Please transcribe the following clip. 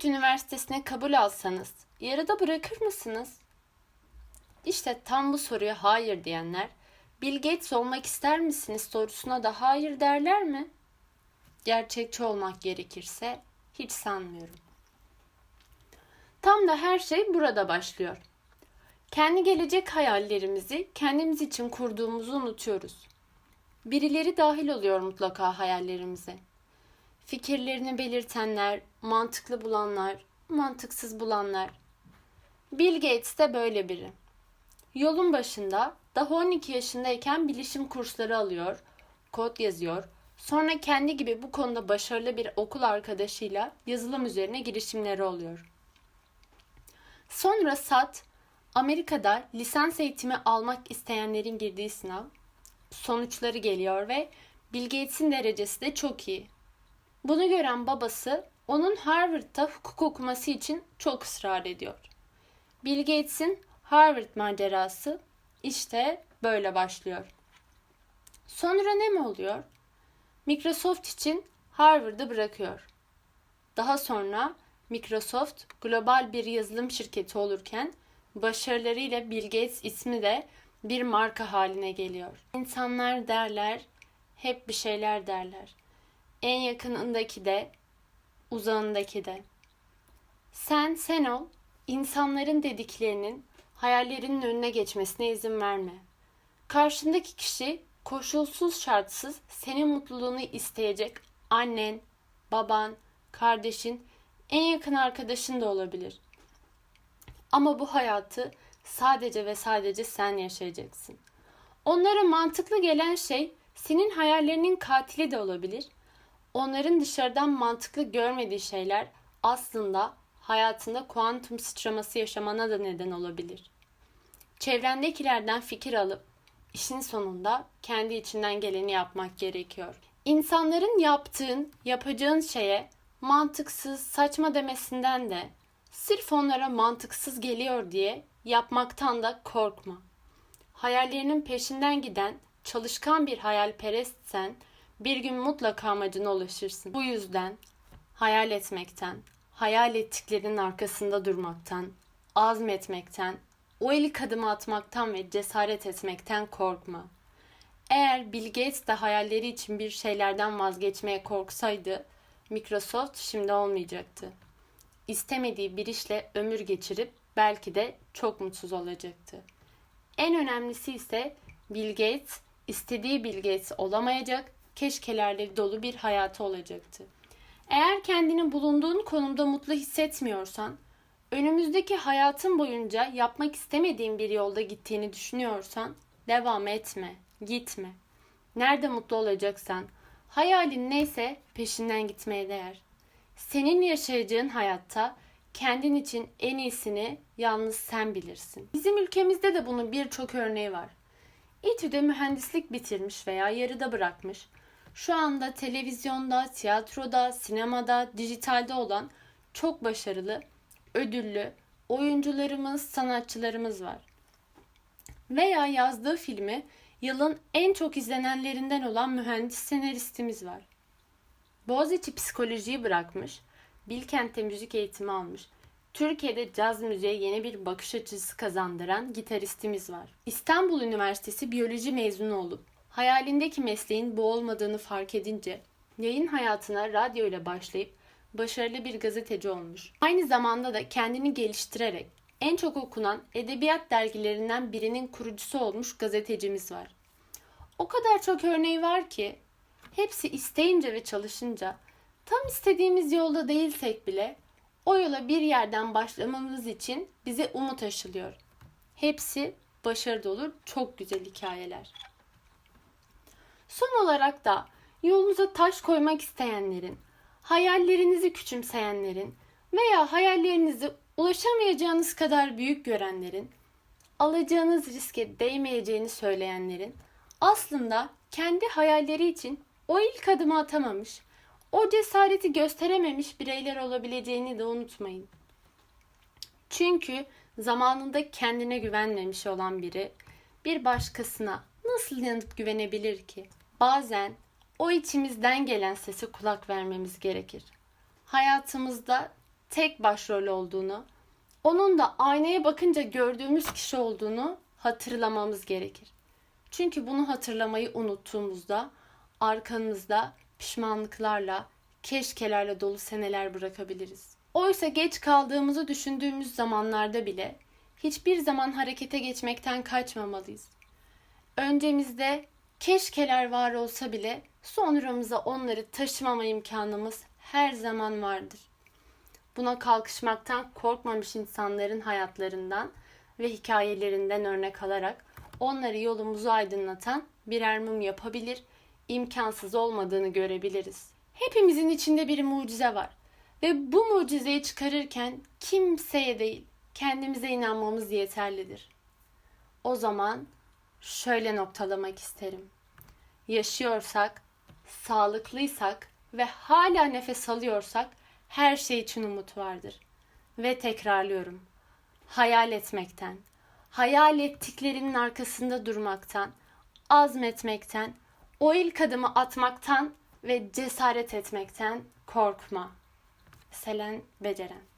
Harvard Üniversitesi'ne kabul alsanız yarıda bırakır mısınız? İşte tam bu soruya hayır diyenler Bill Gates olmak ister misiniz sorusuna da hayır derler mi? Gerçekçi olmak gerekirse hiç sanmıyorum. Tam da her şey burada başlıyor. Kendi gelecek hayallerimizi kendimiz için kurduğumuzu unutuyoruz. Birileri dahil oluyor mutlaka hayallerimize. Fikirlerini belirtenler, mantıklı bulanlar, mantıksız bulanlar. Bill Gates de böyle biri. Yolun başında daha 12 yaşındayken bilişim kursları alıyor, kod yazıyor. Sonra kendi gibi bu konuda başarılı bir okul arkadaşıyla yazılım üzerine girişimleri oluyor. Sonra SAT, Amerika'da lisans eğitimi almak isteyenlerin girdiği sınav. Sonuçları geliyor ve Bill Gates'in derecesi de çok iyi. Bunu gören babası onun Harvard'da hukuk okuması için çok ısrar ediyor. Bill Gates'in Harvard macerası işte böyle başlıyor. Sonra ne mi oluyor? Microsoft için Harvard'ı bırakıyor. Daha sonra Microsoft global bir yazılım şirketi olurken başarılarıyla Bill Gates ismi de bir marka haline geliyor. İnsanlar derler, hep bir şeyler derler. En yakınındaki de, uzağındaki de. Sen sen ol, insanların dediklerinin hayallerinin önüne geçmesine izin verme. Karşındaki kişi koşulsuz şartsız senin mutluluğunu isteyecek annen, baban, kardeşin, en yakın arkadaşın da olabilir. Ama bu hayatı sadece ve sadece sen yaşayacaksın. Onlara mantıklı gelen şey senin hayallerinin katili de olabilir. Onların dışarıdan mantıklı görmediği şeyler aslında hayatında kuantum sıçraması yaşamana da neden olabilir. Çevrendekilerden fikir alıp işin sonunda kendi içinden geleni yapmak gerekiyor. İnsanların yaptığın, yapacağın şeye mantıksız, saçma demesinden de sırf onlara mantıksız geliyor diye yapmaktan da korkma. Hayallerinin peşinden giden, çalışkan bir hayalperestsen bir gün mutlaka amacına ulaşırsın. Bu yüzden hayal etmekten, hayal ettiklerinin arkasında durmaktan, azmetmekten, o ilk adımı atmaktan ve cesaret etmekten korkma. Eğer Bill Gates de hayalleri için bir şeylerden vazgeçmeye korksaydı, Microsoft şimdi olmayacaktı. İstemediği bir işle ömür geçirip belki de çok mutsuz olacaktı. En önemlisi ise Bill Gates istediği Bill Gates olamayacak, keşkelerle dolu bir hayatı olacaktı. Eğer kendini bulunduğun konumda mutlu hissetmiyorsan, önümüzdeki hayatın boyunca yapmak istemediğin bir yolda gittiğini düşünüyorsan devam etme, gitme. Nerede mutlu olacaksan, hayalin neyse peşinden gitmeye değer. Senin yaşayacağın hayatta kendin için en iyisini yalnız sen bilirsin. Bizim ülkemizde de bunun birçok örneği var. İTÜ'de mühendislik bitirmiş veya yarıda bırakmış. Şu anda televizyonda, tiyatroda, sinemada, dijitalde olan çok başarılı, ödüllü oyuncularımız, sanatçılarımız var. Veya yazdığı filmi yılın en çok izlenenlerinden olan mühendis senaristimiz var. Boğaziçi psikolojiyi bırakmış, Bilkent'te müzik eğitimi almış. Türkiye'de caz müziğe yeni bir bakış açısı kazandıran gitaristimiz var. İstanbul Üniversitesi biyoloji mezunu olup hayalindeki mesleğin bu olmadığını fark edince yayın hayatına radyo ile başlayıp başarılı bir gazeteci olmuş. Aynı zamanda da kendini geliştirerek en çok okunan edebiyat dergilerinden birinin kurucusu olmuş gazetecimiz var. O kadar çok örneği var ki hepsi isteyince ve çalışınca tam istediğimiz yolda değilsek bile o yola bir yerden başlamamız için bize umut aşılıyor. Hepsi başarı dolu çok güzel hikayeler. Son olarak da yolunuza taş koymak isteyenlerin, hayallerinizi küçümseyenlerin veya hayallerinizi ulaşamayacağınız kadar büyük görenlerin, alacağınız riske değmeyeceğini söyleyenlerin aslında kendi hayalleri için o ilk adımı atamamış, o cesareti gösterememiş bireyler olabileceğini de unutmayın. Çünkü zamanında kendine güvenmemiş olan biri bir başkasına nasıl yanıp güvenebilir ki? Bazen o içimizden gelen sese kulak vermemiz gerekir. Hayatımızda tek başrol olduğunu, onun da aynaya bakınca gördüğümüz kişi olduğunu hatırlamamız gerekir. Çünkü bunu hatırlamayı unuttuğumuzda arkamızda pişmanlıklarla, keşkelerle dolu seneler bırakabiliriz. Oysa geç kaldığımızı düşündüğümüz zamanlarda bile hiçbir zaman harekete geçmekten kaçmamalıyız. Öncemizde keşkeler var olsa bile sonramıza onları taşımama imkanımız her zaman vardır. Buna kalkışmaktan korkmamış insanların hayatlarından ve hikayelerinden örnek alarak onları yolumuzu aydınlatan birer mum yapabilir, imkansız olmadığını görebiliriz. Hepimizin içinde bir mucize var ve bu mucizeyi çıkarırken kimseye değil, kendimize inanmamız yeterlidir. O zaman şöyle noktalamak isterim. Yaşıyorsak, sağlıklıysak ve hala nefes alıyorsak her şey için umut vardır. Ve tekrarlıyorum. Hayal etmekten, hayal ettiklerinin arkasında durmaktan, azmetmekten, o ilk adımı atmaktan ve cesaret etmekten korkma. Selen Beceren